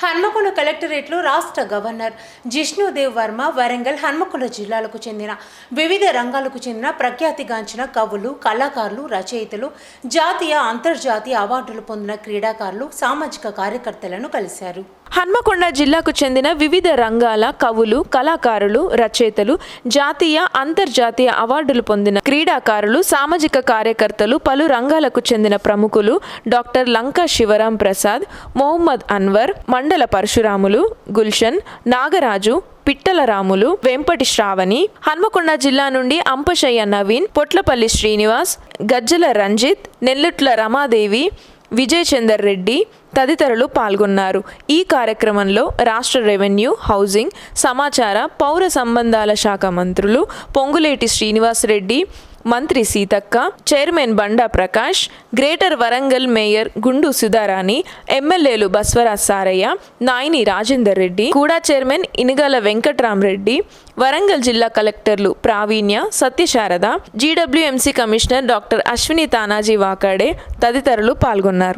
హన్మకొండ కలెక్టరేట్లో రాష్ట్ర గవర్నర్ జిష్ణుదేవ్ వర్మ వరంగల్ హన్మకొండ జిల్లాలకు చెందిన వివిధ రంగాలకు చెందిన ప్రఖ్యాతిగాంచిన కవులు కళాకారులు రచయితలు జాతీయ అంతర్జాతీయ అవార్డులు పొందిన క్రీడాకారులు సామాజిక కార్యకర్తలను కలిశారు. హన్మకొండ జిల్లాకు చెందిన వివిధ రంగాల కవులు కళాకారులు రచయితలు జాతీయ అంతర్జాతీయ అవార్డులు పొందిన క్రీడాకారులు సామాజిక కార్యకర్తలు పలు రంగాలకు చెందిన ప్రముఖులు డాక్టర్ లంకా శివరాం ప్రసాద్ మొహమ్మద్ అన్వర్ కొండల పరశురాములు గుల్షన్ నాగరాజు పిట్టల రాములు వెంపటి శ్రావణి హన్మకొండ జిల్లా నుండి అంపశయ్య నవీన్ పొట్లపల్లి శ్రీనివాస్ గజ్జల రంజిత్ నెల్లుట్ల రమాదేవి విజయ్ చందర్ రెడ్డి తదితరులు పాల్గొన్నారు. ఈ కార్యక్రమంలో రాష్ట్ర రెవెన్యూ హౌసింగ్ సమాచార పౌర సంబంధాల శాఖ మంత్రులు పొంగులేటి శ్రీనివాస్ రెడ్డి మంత్రి Seethakka chairman Banda Prakash greater Warangal mayor Gundu Sudharani ఎమ్మెల్యేలు బస్వరాజ్ సారయ్య నాయిని రాజేందర్ రెడ్డి కూడా చైర్మన్ ఇనుగల వెంకట్రామరెడ్డి వరంగల్ జిల్లా కలెక్టర్లు Praveenya Satyasarada GWMC commissioner doctor Ashwini Tanaji Wakade తదితరులు పాల్గొన్నారు.